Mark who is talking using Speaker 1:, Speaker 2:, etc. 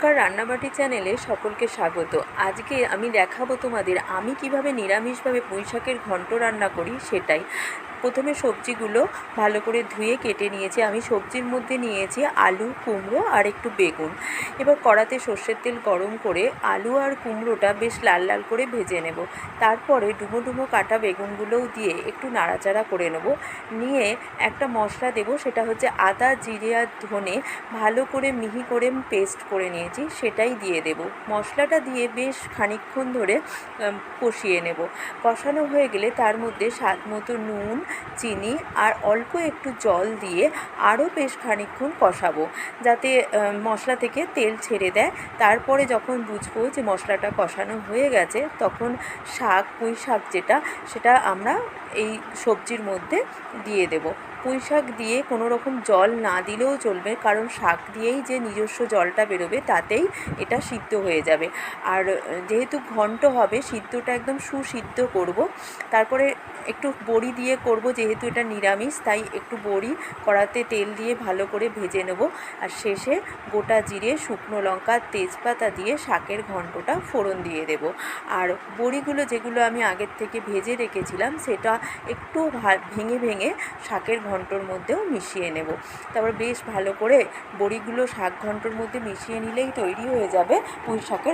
Speaker 1: নমস্কার রান্নাবাটি চ্যানেলে সকলকে স্বাগত। আজকে আমি দেখাবো তোমাদের আমি কীভাবে নিরামিষভাবে পুঁইশাকের ঘন্ট রান্না করি সেটাই। প্রথমে সবজিগুলো ভালো করে ধুয়ে কেটে নিয়েছি। আমি সবজির মধ্যে নিয়েছি আলু, কুমড়ো আর একটু বেগুন। এবার কড়াতে সর্ষের তেল গরম করে আলু আর কুমড়োটা বেশ লাল লাল করে ভেজে নেব। তারপরে ডুমো ডুমো কাটা বেগুনগুলোও দিয়ে একটু নাড়াচাড়া করে নেব। নিয়ে একটা মশলা দেব, সেটা হচ্ছে আদা, জিরে আর ধনে ভালো করে মিহি করে পেস্ট করে নিয়েছি, সেটাই দিয়ে দেব। মশলাটা দিয়ে বেশ খানিকক্ষণ ধরে কষিয়ে নেব। কষানো হয়ে গেলে তার মধ্যে স্বাদ মতো নুন চিনি আর অল্প একটু জল দিয়ে আরও বেশ খানিক্ষণ কষাবো। যাতে মশলা থেকে তেল ছেড়ে দেয়। তারপরে যখন বুঝব যে মশলাটা কষানো হয়ে গেছে, তখন শাক, পুঁই শাক যেটা, সেটা আমরা এই সবজির মধ্যে দিয়ে দেব। পুঁই শাক দিয়ে কোনো রকম জল না দিলেও চলবে, কারণ শাক দিয়েই যে নিজস্ব জলটা বেরোবে তাতেই এটা সিদ্ধ হয়ে যাবে। আর যেহেতু ঘন্ট হবে, সিদ্ধটা একদম সুসিদ্ধ করব। তারপরে একটু বড়ি দিয়ে করব, যেহেতু এটা নিরামিষ, তাই একটু বড়ি কড়াতে তেল দিয়ে ভালো করে ভেজে নেব। আর শেষে গোটা জিরে, শুকনো লঙ্কা, তেজপাতা দিয়ে শাকের ঘন্টটা ফোড়ন দিয়ে দেব। আর বড়িগুলো যেগুলো আমি আগের থেকে ভেজে রেখেছিলাম, সেটা একটু ভেঙে ভেঙে শাকের ঘন্টর মধ্যেও মিশিয়ে নেব। তারপর বেশ ভালো করে বড়িগুলো শাক ঘন্টর মধ্যে মিশিয়ে নিলেই তৈরি হয়ে যাবে পুঁই শাকের